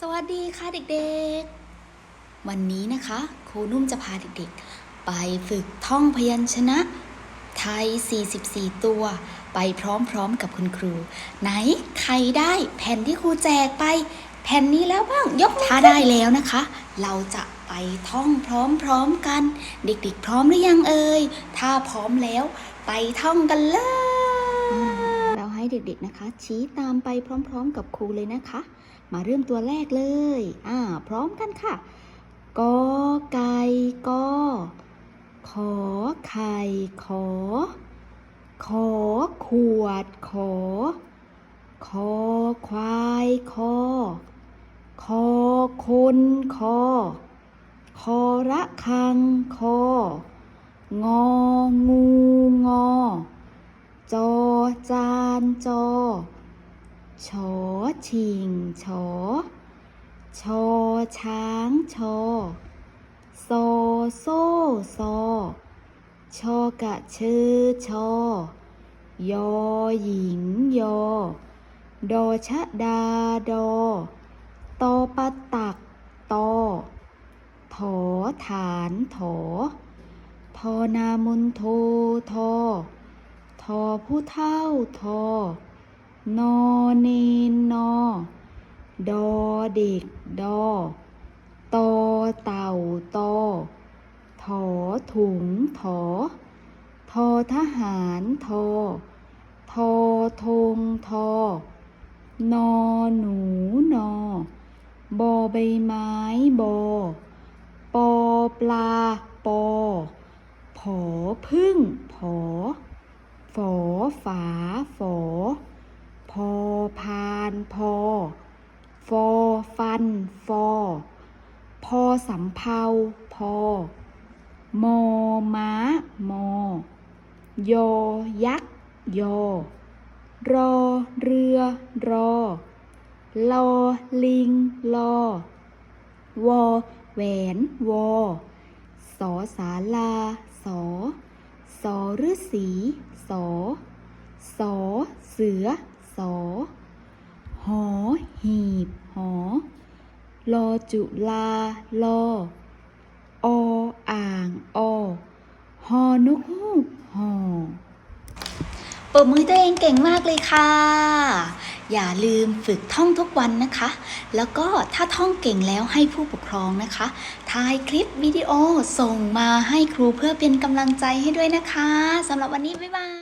สวัสดีค่ะเด็กๆ วันนี้นะคะครูนุ่มจะพาเด็กๆ ไปฝึกท่องพยัญชนะ ไทย 44 ตัว ไปพร้อมๆกับคุณครู ไหนใครได้แผ่นที่ครูแจกไป แผ่นนี้แล้วบ้างยกมือถ้าได้แล้วนะคะ เราจะไปท่องพร้อมๆกัน เด็กๆ พร้อมหรือยังเอ่ยถ้าพร้อมแล้ว ไปท่องกันเลย เราให้เด็กๆนะคะ ชี้ตามไปพร้อมๆกับครูเลยนะคะ มาเริ่มตัวแรกเลย อ่า พร้อมกันค่ะกอไก่กอขอไข่ขอ ขอขวดขอ คอควายคอ คอคนคอ คอระคังคองอ ชอชิงชอชอช้างชอซโซ่ซชอกระเชอชอยอหญิงยอดอชะดาดอตอปะตักตอถอฐานถอทอนามุนโททอทอผู้เท่าทอ นอเนนนอ ดอเด็กดอตอเต่าตอถอถุงถอ ทอทหารทอ ทอธงทอนอหนูนอบอใบไม้บอปอปลาปอผอพึ่งผอฝอฝาฝอ อพานพอ ฟอฟัน ฟอ พอสำเภาพอ มอม้า มอ ยอยักษ์ ยอ รอเรือ รอ ลอลิง ลอ วอแหวน วอ สอสาลา สอ สอฤษีสอ สอเสือ สอหอหีบหอลอจุลาลอออ่างอหอนกฮูกหอปรบมือตัวเองเก่งมากเลยค่ะ อย่าลืมฝึกท่องทุกวันนะคะ แล้วก็ถ้าท่องเก่งแล้วให้ผู้ปกครองนะคะถ่ายคลิปวิดีโอส่งมาให้ครูเพื่อเป็นกำลังใจให้ด้วยนะคะสำหรับวันนี้ บ๊ายบาย